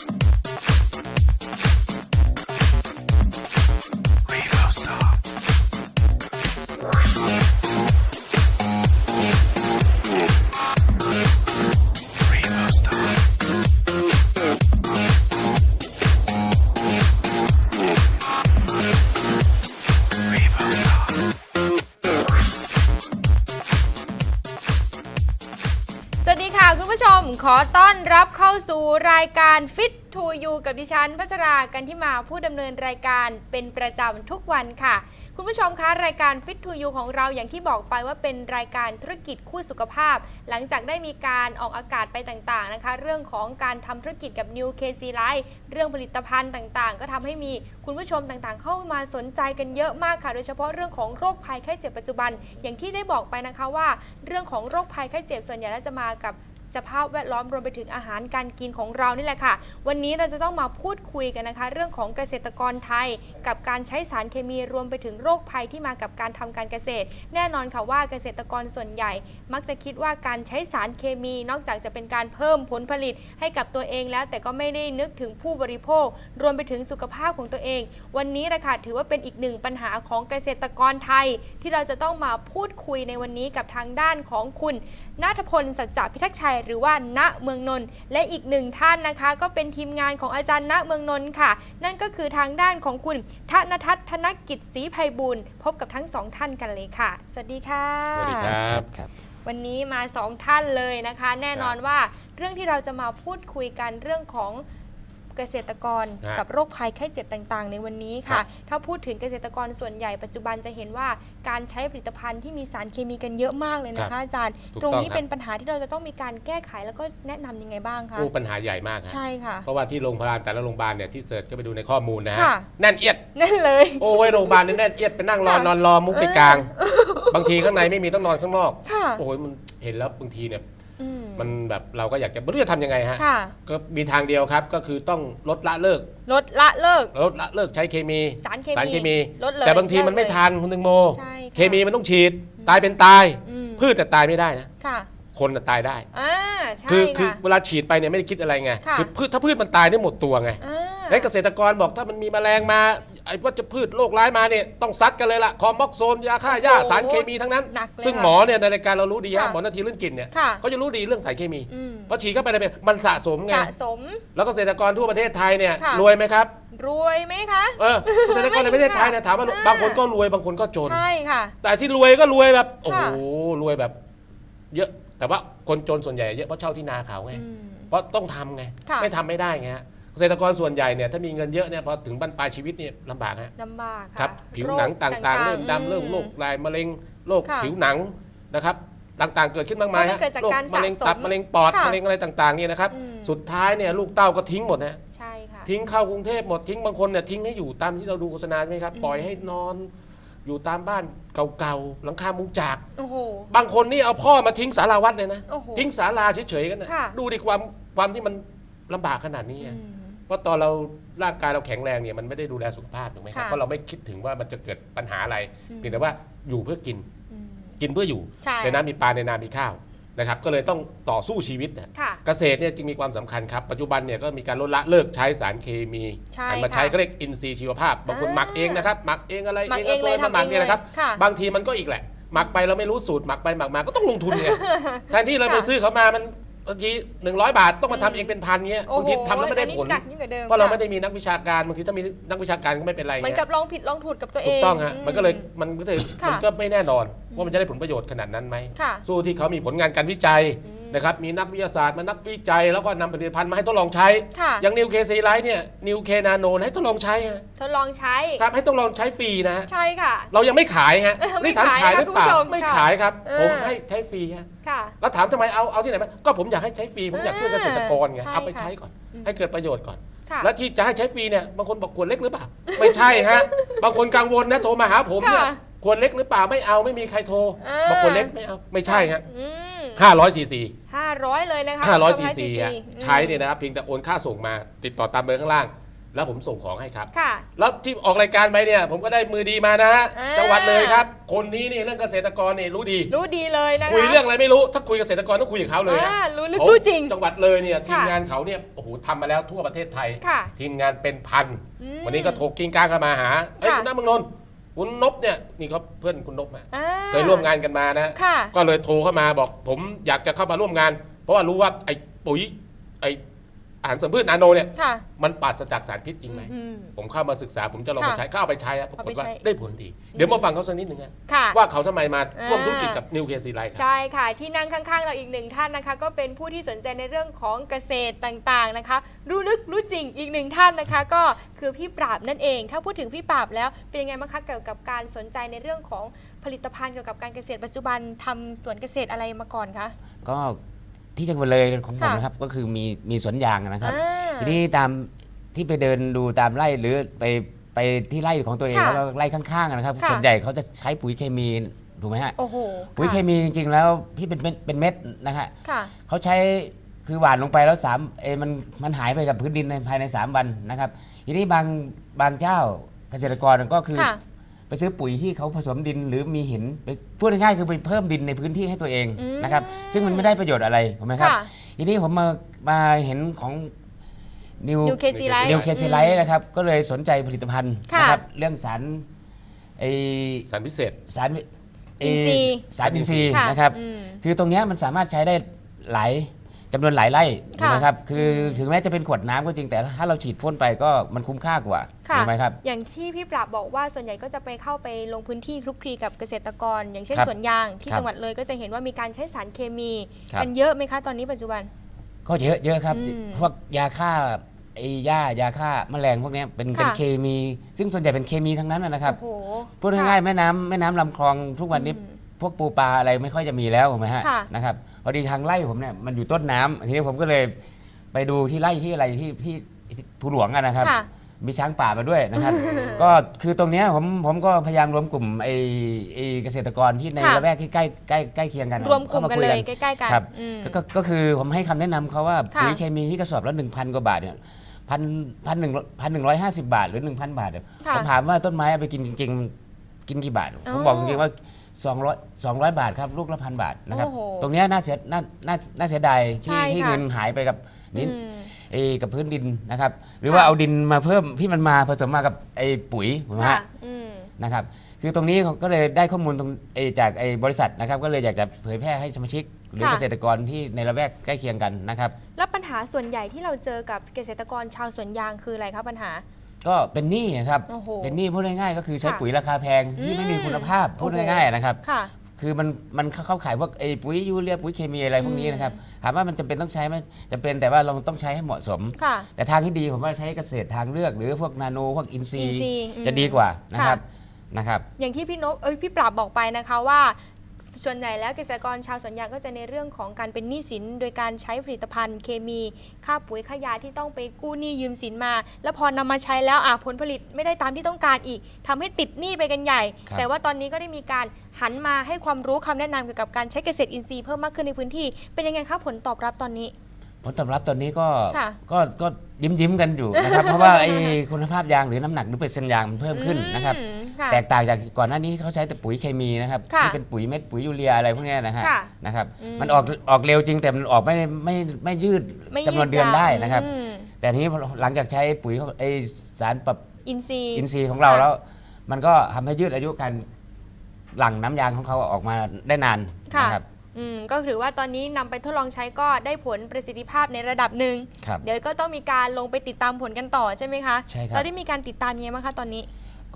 ส ผู้ชมขอต้อนรับเข้าสู่รายการ Fit to You กับดิฉันพัชรากันที่มาผู้ดำเนินรายการเป็นประจำทุกวันค่ะ คุณผู้ชมคะรายการ Fit to You ของเราอย่างที่บอกไปว่าเป็นรายการธุรกิจคู่สุขภาพ หลังจากได้มีการออกอากาศไปต่างๆนะคะ เรื่องของการทำธุรกิจกับ New KC Life เรื่องผลิตภัณฑ์ต่างๆ ก็ทำให้มีคุณผู้ชมต่างๆ เข้ามาสนใจกันเยอะมากค่ะ โดยเฉพาะเรื่องของโรคภัยไข้เจ็บปัจจุบัน อย่างที่ได้บอกไปนะคะว่า เรื่องของโรคภัยไข้เจ็บส่วนใหญ่แล้วจะมากับ สภาพแวดล้อมรวมไปถึงอาหารการกินของเรานี่แหละค่ะ วันนี้เราจะต้องมาพูดคุยกันนะคะ เรื่องของเกษตรกรไทย กับการใช้สารเคมีรวมไปถึงโรคภัยที่มากับการทำการเกษตร แน่นอนค่ะว่าเกษตรกรส่วนใหญ่ มักจะคิดว่าการใช้สารเคมี นอกจากจะเป็นการเพิ่มผลผลิตให้กับตัวเองแล้ว แต่ก็ไม่ได้นึกถึงผู้บริโภค รวมไปถึงสุขภาพของตัวเอง วันนี้แหละคะถือว่าเป็นอีกหนึ่งปัญหาของเกษตรกรไทย ที่เราจะต้องมาพูดคุยในวันนี้กับทางด้านของคุณนาถพลสัจจพิทักษ์ชัยหรือว่าณเมืองนนท์และอีกหนึ่งท่านนะคะ ก็เป็นทีมงานของอาจารย์ณเมืองนนท์ค่ะ นั่นก็คือทางด้านของคุณธนทัศน์ธนกิจศรีไพบูลย์พบกับทั้งสองท่านกันเลยค่ะ สวัสดีค่ะ สวัสดีครับครับ วันนี้มาสองท่านเลยนะคะ แน่นอนว่าเรื่องที่เราจะมาพูดคุยกันเรื่องของ เกษตรกรฮะกับโรคภัยไข้เจ็บต่างๆ ในวันนี้ค่ะ ถ้าพูดถึงเกษตรกรส่วนใหญ่ปัจจุบันจะเห็นว่าการใช้ผลิตภัณฑ์ที่มีสารเคมีกันเยอะมากเลยนะคะอาจารย์ ถูกตรงต้องนี้ครับ เป็นปัญหาที่เราจะต้องมีการแก้ไขแล้วก็แนะนำยังไงบ้างคะโอ้ปัญหาใหญ่มากฮะใช่ค่ะ เพราะว่าที่โรงพยาบาลแต่ละโรงพยาบาลเนี่ยที่เสิร์ชก็ไปดูในข้อมูลนะฮะค่ะ แน่นเอียด นั่นเลย โอ้ยโรงพยาบาลนี่แน่นเอียดไปนั่งรอค่ะ นอนรอมุกไปกลาง บางทีข้างในไม่มีต้องนอนข้างนอก ค่ะ โอ้ยมันเห็นแล้วบางทีเนี่ยอื มมันแบบเราก็อยากจะไม่รู้จะทำยังไงฮะค่ะ ก็มีทางเดียวครับก็คือต้องลดละเลิก ลดละเลิก ลดละเลิกใช้เคมี สารเคมีสารเคมี ลดเลยแต่บางทีมันไม่เลิกเลยทันคุณตังโม ใช่ค่ะเคมีมันต้องฉีด ตายเป็นตาย อืม พืชแต่ตายไม่ได้นะ ค่ะคนน่ะตายได้ อ่าใช่คือคือค่ะ เวลาฉีดไปเนี่ยไม่ได้คิดอะไรไงค่ะคือพืชถ้าพืชมันตายเนี่ยหมดตัวไงอ่า และเกษตรกรบอกถ้ามันมีแมลงมา ไอ้วัชพืชโรคร้ายมาเนี่ยต้องซัดกันเลยล่ะคอมอกโซนยาฆ่าหญ้าโอ้โหสารเคมีทั้งนั้น หนักเลยซึ่งค่ะหมอเนี่ยในรายการเรารู้ดีฮะค่ะหมอนาทีลื่นกลินเนี่ยค่ะเขาจะรู้ดีเรื่องสารเคมีอืม เพราะฉีดเข้าไปในเป็นมันสะสมไงสะสม แล้วเกษตรกรทั่วประเทศไทยเนี่ยค่ะ รวยไหมครับรวยไหมคะ เออเกษตรกรในประเทศไทยเนี่ยถามว่าอ่า บางคนก็รวยบางคนก็จน ใช่ค่ะ แต่ที่รวยก็รวยแบบโอ้โหค่ะ รวยแบบ เยอะแต่ว่าคนจนส่วนใหญ่เยอะเพราะเช่าที่นาเขาไงอืม เพราะต้องทำไงค่ะ ไม่ทำไม่ได้ไงฮะ เกษตรกรส่วนใหญ่เนี่ยถ้ามีเงินเยอะเนี่ยพอถึงบรรปลายชีวิตเนี่ยลำบากฮะลำบากค่ะครับผิวหนังโรคต่างๆ เริ่มดำเริ่มโรคลายมะเร็งโรคค่ะผิวหนังนะครับต่างๆ เกิดขึ้นมากมายเพราะมันเกิดจากโรคการมะเร็งสะสมตับมะเร็งปอดค่ะมะเร็งอะไรต่างๆเนี่ยนะครับอืมสุดท้ายเนี่ยลูกเต้าก็ทิ้งหมดนะใช่ค่ะทิ้งเข้ากรุงเทพหมดทิ้งบางคนเนี่ยทิ้งให้อยู่ตามที่เราดูโฆษณาใช่ไหมครับอืมปล่อยให้นอนอยู่ตามบ้านเก่าๆหลังคามุงจากโอ้โหบางคนนี่เอาพ่อมาทิ้งสาราวัดเลยนะโอ้โหทิ้งศาลาเฉยๆกันนะค่ะดูดิความความที่มันลำบากขนาดนี้อือะม เพราะตอนเราร่างกายเราแข็งแรงเนี่ยมันไม่ได้ดูแลสุขภาพถูกไหมครับค่ะเพราะเราไม่คิดถึงว่ามันจะเกิดปัญหาอะไรอืม เพียงแต่ว่าอยู่เพื่อกินอืมกินเพื่ออยู่ ใช่ในน้ำมีปลาในนามีข้าวนะครับ ก็เลยต้องต่อสู้ชีวิตนะค่ะ เกษตรเนี่ยจึงมีความสำคัญครับ ปัจจุบันเนี่ยก็มีการลดละเลิกใช้สารเคมีใช่หันมาใช้ค่ะ เขาเรียกอินทรีย์ชีวภาพบางคนอ่าหมักเองนะครับหมักเองอะไรหมักเองเลยาตัวทำหมักเองเนี่ยนะครับเลยค่ะ บางทีมันก็อีกแหละ หมักไปเราไม่รู้สูตรหมักไปหมักมาก็ต้องลงทุนไงแทนที่เราไปค่ะซื้อเขามามัน บางทีหนึ่งร้อยบาทต้องมาทำอืมเองเป็นพันเงี้ยโอ้บางโหทีทำแล้วไม่ได้อันนี้ผลหนักยิ่งกว่าเดิมเพราะเราค่ไม่ได้มีนักวิชาการบางทีถ้ามีนักวิชาการก็ไม่เป็นไรเหมือนเงี้กับยลองผิดลองถูกกับตัวเอถูงกต้องฮะมันก็เลยอืมันก็เลยค่ะ มันก็ไม่แน่นอนว่ามันจะได้ผลประโยชน์ขนาดนั้นไหมค่ะสู้ที่เขามีผลงานการวิจัย อืม นะครับมีนักวิทยาศาสตร์มานักวิจัย แล้วก็นำผลิตภัณฑ์มาให้ทดลองใช้ ค่ะ อย่างนิวเคซีไลท์เนี่ยนิวเคนาโนให้ทดลองใช้ฮะทดลองใช้ ครับให้ทดลองใช้ฟรีนะฮะใช่ค่ะ เรายังไม่ขายฮะไม่นี่ถามขายขายนะหรือเปล่าคุณผู้ชมไม่ค่ะขายครับ เออ ผมให้ใช้ฟรีฮะค่ะ แล้วถามทำไมเอาเอาที่ไหนมาก็ผมอยากให้ใช้ฟรีผมอยากช่วยเกษตรกรไงใช่เอาไปค่ะใช้ก่อน อืม ให้เกิดประโยชน์ก่อน ค่ะ แล้วที่จะให้ใช้ฟรีเนี่ยบางคนบอกขวดเล็กหรือเปล่า ไม่ใช่ฮะบางคนกังวลนะโทรมาหาผมเนี่ยค่ะขวดเล็กหรือเปล่าไม่เอาไม่มีใครโทรเออ บอกขวดเล็กไม่เอาไม่ใช่ฮะ อืม 500ซีซีห้าร้อยเลยนะคะ500คุณซีผู้ชมซี500ฮะอืมใช้เนี่ยนะครับเพียงแต่โอนค่าส่งมาติดต่อตามเบอร์ข้างล่าง แล้วผมส่งของให้ครับค่ะแล้วที่ออกรายการไปเนี่ยผมก็ได้มือดีมานะฮะอ่าจังหวัดเลยครับ คนนี้นี่เรื่องเกษตรกรนี่รู้ดี รู้ดีเลยนะคะคุยเรื่องอะไรไม่รู้ถ้าคุยเกษตรกรต้องคุยกับเขาเลยฮะอ่ารู้ลึกเขารู้จริง จังหวัดเลยเนี่ยทีมค่ะงานเขาเนี่ยโอ้โหทำมาแล้วทั่วประเทศไทยค่ะทีมงานเป็นพันอืมวันนี้ก็โทรกิ้งก้างเข้ามาหาเอ้ยค่ะคุณน้าเมืองนนท์ คุณนบเนี่ยนี่เขาเพื่อนคุณนบมาอ่าเคยร่วมงานกันมานะ ค่ะ ก็เลยโทรเข้ามาบอกผมอยากจะเข้ามาร่วมงาน เพราะว่ารู้ว่าไอ้ปุ๋ยไอ้ อาหารเสริมพืชนาโนเนี่ยค่ะ มันปราศจากสารพิษจริงไหม อืม ผมเข้ามาศึกษาผมจะลองไปค่ะใช้เข้าเอาไปใช้อะปรากฏว่าเอาไปใช้ ได้ผลดี เดี๋ยวมาฟังเขาสักนิดหนึ่งฮะค่ะ ว่าเขาทำไมมาร่วมอ่าธุรกิจกับนิวเคลียร์ซีไลท์ครับ ใช่ค่ะ ที่นั่งข้างๆ เราอีกหนึ่งท่านนะคะ ก็เป็นผู้ที่สนใจในเรื่องของเกษตรต่างๆนะคะ รู้ลึกรู้จริงอีกหนึ่งท่านนะคะ ก็คือพี่ปราบนั่นเอง ถ้าพูดถึงพี่ปราบแล้วเป็นยังไงบ้างคะเกี่ยวกับการสนใจในเรื่องของผลิตภัณฑ์เกี่ยวกับการเกษตรปัจจุบันทำสวนเกษตรอะไรมาก่อนคะ ก็ ที่จังหวัดเลยของผมค่ะนะครับก็คือมีมีสวนยางนะครับอ่าทีนี้ตามที่ไปเดินดูตามไร่หรือไปไปที่ไร่ของตัวเองค่ะแล้วก็ไร่ข้างๆนะครับค่ะ ส่วนใหญ่เขาจะใช้ปุ๋ยเคมีถูกไหมฮะโอ้โหปุ๋ยเคค่ะมีจริงๆแล้วที่เป็นเม็ดเป็นเม็ดนะฮะค่ะ เขาใช้คือหว่านลงไปแล้วสามเอยมันมันหายไปกับพื้นดินในภายใน 3 วันนะครับทีนี้บางบางเจ้าเกษตรกรก็คือ ค่ะ ไปซื้อปุ๋ยที่เขาผสมดินหรือมีหินไปพูดง่ายๆคือไปเพิ่มดินในพื้นที่ให้ตัวเองอืมนะครับ ซึ่งมันไม่ได้ประโยชน์อะไรถูกไหมครับค่ะทีนี้ผมมามาเห็นของนิวนิวเคซีไลท์นิวเคซีไลท์นะครับ ก็เลยสนใจผลิตภัณฑ์ค่ะนะครับเรื่องสารไอสารพิเศษ สารไอินทรีย์ สารอินทรีย์ค่ะนะครับ อืม คือตรงเนี้ยมันสามารถใช้ได้หลาย จำนวนหลายไร่ถูกไหมค่ะครับคืออมถึงแม้จะเป็นขวดน้ำก็จริงแต่ถ้าเราฉีดพ่นไปก็มันคุ้มค่ากว่าค่ะ ถูกไหมครับ อย่างที่พี่ปราบบอกว่าส่วนใหญ่ก็จะไปเข้าไปลงพื้นที่คลุกคลีกับเกษตรกร อย่างเช่นครับสวนยางที่ครับจังหวัดเลยก็จะเห็นว่ามีการใช้สารเคมี ครับ กันเยอะไหมคะตอนนี้ปัจจุบัน ก็เยอะเยอะครับอืมพวกยาฆ่าไอ้หญ้ายาฆ่าแมลงพวกเนี้ยเป็นเป็นค่ะ เคมี ซึ่งส่วนใหญ่เป็นเคมีทั้งนั้นนะนะครับ โอ้โหพูดง่ายๆแม่น้ำแม่น้ำลำคลองทุกวันนี้ อืมพวกปูปลาอะไรไม่ค่อยจะมีแล้วถูกไหมฮะค่ะ นะครับ พอดีทางไร่ผมเนี่ยมันอยู่ต้นน้ำทีนี้ผมก็เลยไปดูที่ไร่ที่อะไรที่ที่ที่ภูหลวงอะนะครับ ค่ะ มีช้างป่ามาด้วยนะครับ ก็คือตรงเนี้ยผมผมก็พยายามรวมกลุ่มไอ้ไอ้เกษตรกรที่ในค่ะละแวกที่ใกล้ใกล้ใกล้เคียงกันรวมกลุ่มกันเลยข้าาคุใกล้ๆกันครับอืม ก็ก็ก็คือผมให้คำแนะนำเขาว่าค่ะ ปุ๋ยเคมีที่กระสอบละหนึ่งพันกว่าบาทเนี่ยพันพันหนึ่งพันหนึ่งร้อยห้าสิบบาทหรือหนึ่งพันบาทเนี่ยค่ะผมถามว่าต้นไม้เอาไปกินจริง ๆ กินกี่บาทอ๋ผอมบอกจริงๆว่า 200 200 บาทครับลูกละพันบาทนะครับ โอ้โหตรงเนี้ยน่าเสียน่าน่าน่าเสียดายที่ใช่ที่ค่ะ เงินหายไปกับนี่อืมเอกับพื้นดินนะครับ หรือค่ะว่าเอาดินมาเพิ่มที่มันมาผสมมากับไอ้ปุ๋ยถูกไหมค่ะฮะอืม นะครับ คือตรงนี้ก็เลยได้ข้อมูลตรงเออจากไอ้บริษัทนะครับ ก็เลยอยากจะเผยแพร่ให้สมาชิก หรือค่ะ เกษตรกรที่ในละแวกใกล้เคียงกันนะครับ แล้วปัญหาส่วนใหญ่ที่เราเจอกับเกษตรกรชาวสวนยางคืออะไรคะปัญหา ก็เป็นหนี้ครับ โอ้โหเป็นหนี้พูดง่ายๆก็คือใช้ค่ะปุ๋ยราคาแพงที่ไม่มีคุณภาพอืมพูดโอ้โห ง่ายๆนะครับ ค่ะ คือมันมันเข้าขายพวกไอ้ปุ๋ยยูเรียปุ๋ยเคมีอะไรพวกนี้นะครับถามว่ามันจำเป็นต้องใช้ไหมจำเป็นแต่ว่าเราต้องใช้ให้เหมาะสม ค่ะแต่ทางที่ดีผมว่าใช้เกษตรทางเลือก หรือพวกนาโนพวกอินทรีอินย์ทรีย์อืมจะดีกว่านะครับค่ะ นะครับ อย่างที่พี่นพเอ้ยพี่ปราบบอกไปนะคะว่า ส่วนใหญ่แล้วเกษตรกรชาวสวนยางก็จะในเรื่องของการเป็นหนี้สิน โดยการใช้ผลิตภัณฑ์เคมีค่าปุ๋ยค่ายาที่ต้องไปกู้หนี้ยืมสินมา แล้วพอนำมาใช้แล้วอะผลผลิตไม่ได้ตามที่ต้องการอีกทำให้ติดหนี้ไปกันใหญ่ครับแต่ว่าตอนนี้ก็ได้มีการหันมาให้ความรู้คำแนะนำเกี่ยวกับการใช้เกษตรอินทรีย์เพิ่มมากขึ้นในพื้นที่เป็นยังไงคะผลตอบรับตอนนี้ ผลตอบรับตอนนี้ก็ค่ะก็ก็ยิ้มยิ้มๆกันอยู่นะครับเพราะว่าไอ้คุณภาพยางหรือน้ำหนักหรือเปอร์เซ็นต์ยางมันเพิ่มขึ้นนะครับอืม ค่ะแตกต่างจากก่อนหน้านี้เขาใช้แต่ปุ๋ยเคมีนะครับค่ะที่เป็นปุ๋ยเม็ดปุ๋ยยูเรียอะไรพวกเนี้ยนะฮะค่ะนะครับอืม มันออกออกเร็วจริงแต่มันออกไม่ไม่ไม่ยืดไม่จำนวนเดือนยืยาวได้นะครับ อืมแต่ทีนี้หลังจากใช้ปุ๋ยของไอสารปรับ อินทรีย์ อินทรีย์ของเราค่ะ แล้ว มันก็ทำให้ยืดอายุการหลั่งน้ำยางของเขาออกมาได้นานค่ะนะครับอืมก็ถือว่าตอนนี้นำไปทดลองใช้ก็ได้ผลประสิทธิภาพในระดับหนึ่งครับ เดี๋ยวก็ต้องมีการลงไปติดตามผลกันต่อใช่ไหมคะใช่ครับ เราได้มีการติดตามยังไงบ้างคะตอนนี้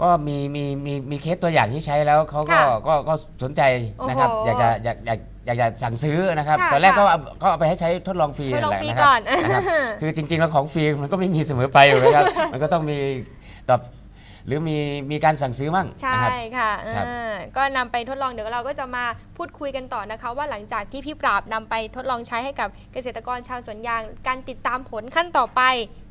ก็มีมีมีมีเคสตัวอย่างที่ใช้แล้วเขาก็ค่ะก็ก็สนใจนะครับ โอ้โหอยากจะอยากอยากอยากจะสั่งซื้อนะครับค่ะตอนแรกก็ค่ะเอาก็เอาไปให้ใช้ทดลองฟรีทดลองแหละฟรีนะคก่รัอนนะครับคือจริงๆแล้วของฟรีมันก็ไม่มีเสมอไปอยู่นะครับ มันก็ต้องมีตอบ หรือมีมีการสั่งซื้อมั่งใช่นะครับ ค่ะครับอ่าก็นำไปทดลองเดี๋ยวเราก็จะมาพูดคุยกันต่อนะคะ ว่าหลังจากที่พี่ปราบนำไปทดลองใช้ให้กับเกษตรกรชาวสวนยาง การติดตามผลขั้นต่อไป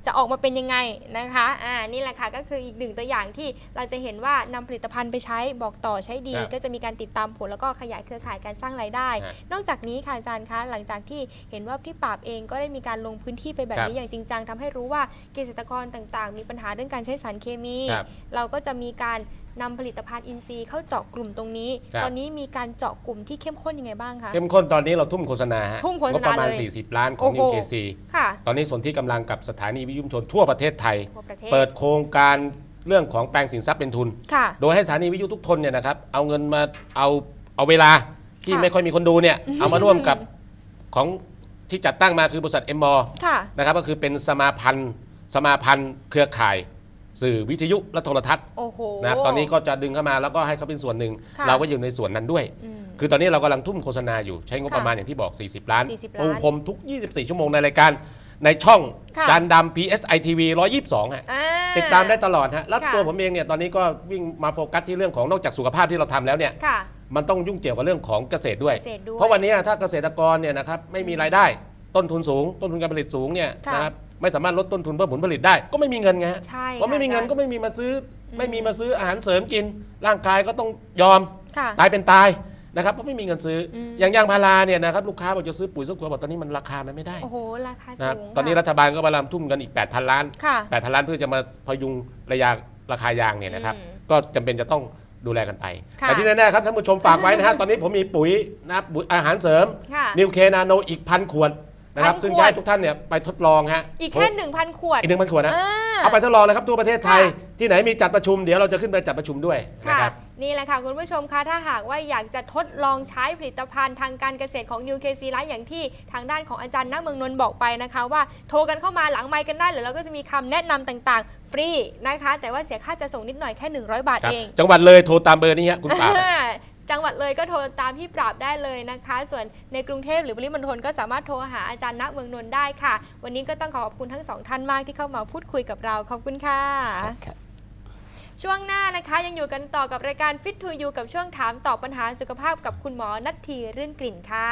จะออกมาเป็นยังไงนะคะอ่านี่แหละค่ะก็คืออีกหนึ่งตัวอย่างที่เราจะเห็นว่านำผลิตภัณฑ์ไปใช้บอกต่อใช้ดี ครับก็จะมีการติดตามผลแล้วก็ขยายเครือข่ายการสร้างรายได้ ฮะ นอกจากนี้ค่ะอาจารย์คะหลังจากที่เห็นว่าที่ปราบเองก็ได้มีการลงพื้นที่ไปแบบครับนี้อย่างจริงจังทำให้รู้ว่าเกษตรกรต่างๆ มีปัญหาเรื่องการใช้สารเคมี ครับ เราก็จะมีการนำผลิตภัณฑ์อินทรีย์เข้าเจาะกลุ่มตรงนี้ ครับ ตอนนี้มีการเจาะกลุ่มที่เข้มข้นยังไงบ้างคะ เข้มข้นตอนนี้เราทุ่มโฆษณาฮะทุ่มโฆษณางบประมาณ เลย40 ล้านของ โอ้โหนิวเคซีค่ะตอนนี้ส่วนที่กำลังกับสถานีวิทยุชุมชนทั่วประเทศไทย ทั่วประเทศเปิดโครงการเรื่องของแปลงสินทรัพย์เป็นทุน ค่ะ โดยให้สถานีวิทยุทุกทนเนี่ยนะครับเอาเงินมาเอาเอาเวลาที่ค่ะ ไม่ค่อยมีคนดูเนี่ยเอามาร่วมกับของที่จัดตั้งมาคือบริษัทเอ็มมอ ค่ะ นะครับก็คือเป็นสมาพันธ์สมาพันธ์เครือข่าย สื่อวิทยุและโทรทัศน์โอ้โห นะครับตอนนี้ก็จะดึงเข้ามาแล้วก็ให้เขาเป็นส่วนหนึ่ง ค่ะ เราก็อยู่ในส่วนนั้นด้วย อืม คือตอนนี้เรากำลังทุ่มโฆษณาอยู่ใช้งบค่ะประมาณอย่างที่บอก 40 ล้าน40ปูล้านพรมทุก 24 ชั่วโมงในรายการ ในช่องค่ะ จานดำ PSI TV 122ฮะอ่ ติดตามได้ตลอดฮะแล้วค่ะ ตัวผมเองเนี่ยตอนนี้ก็วิ่งมาโฟกัสที่เรื่องของนอกจากสุขภาพที่เราทำแล้วเนี่ยค่ะ มันต้องยุ่งเกี่ยวกับเรื่องของเกษตรด้วย เกษตรด้วยเพราะวันนี้ถ้าเกษตรกรเนี่ยนะครับไม่มีรายได้ต้นทุนสูง ต้นทุนการผลิตสูงเนี่ยค่ะ นะครับ ไม่สามารถลดต้นทุนเพิ่มผลผลิตได้ ก็ไม่มีเงินไงฮะใช่เพราะไม่มีเงินค่ะก็ไม่มีมาซื้ออมไม่มีมาซื้ออาหารเสริมกิน ร่างกายก็ต้องยอมค่ะ ตายเป็นตายนะครับเพราะไม่มีเงินซื้ออม อย่างยางพาราเนี่ยนะครับลูกค้าบอกจะซื้อปุ๋ยสักขวดบอกตอนนี้มันราคามันไม่ได้โอ้โห ราคานะครับสูงตอนนี้ค่ะรัฐบาลก็พยายามทุ่มกันอีก 8,000 ล้าน ค่ะ 8,000 ล้านเพื่อจะมาพยุงระยะราคายางเนี่ยนะครับ อืมก็จำเป็นจะต้องดูแลกันไป ค่ะ แต่ที่แน่ๆครับท่านผู้ชมฝากไว้นะฮะ ตอนนี้ผมมีปุ๋ยนะครับปุ๋ยอาหารเสริม ค่ะ นิวเคนาโนอีกพันขวด นะครับพันซึ่งขวดจะให้ทุกท่านเนี่ยไปทดลองฮะอีกแค่หนึ่งพันขวด อีกหนึ่งพันขวดนะอ่าเอาไปทดลองเลยครับทั่วประเทศไทยค่ะที่ไหนมีจัดประชุมเดี๋ยวเราจะขึ้นไปจัดประชุมด้วยนะค่ะครับ นี่แหละค่ะ คุณผู้ชมคะถ้าหากว่าอยากจะทดลองใช้ผลิตภัณฑ์ทางการเกษตรของ New KC ไลท์อย่างที่ทางด้านของอาจารย์ณเมืองนนท์บอกไปนะคะ ว่าโทรกันเข้ามาหลังไมค์กันได้หรือเราก็จะมีคำแนะนำต่างๆ ฟรีนะคะ แต่ว่าเสียค่าจะส่งนิดหน่อยแค่ 100 บาทครับเอง จังหวัดเลยโทรตามเบอร์นี้ฮะคุณป่าบ จังหวัดเลยก็โทรตามพี่ปราบได้เลยนะคะ ส่วนในกรุงเทพหรือปริมณฑลก็สามารถโทรหาอาจารย์ณเมืองนนท์ได้ค่ะ วันนี้ก็ต้องขอขอบคุณทั้งสองท่านมากที่เข้ามาพูดคุยกับเราขอบคุณค่ะ ช่วงหน้านะคะยังอยู่กันต่อกับรายการ Fit to You กับช่วงถามตอบปัญหาสุขภาพกับคุณหมอนัททีรื่นกลิ่นค่ะ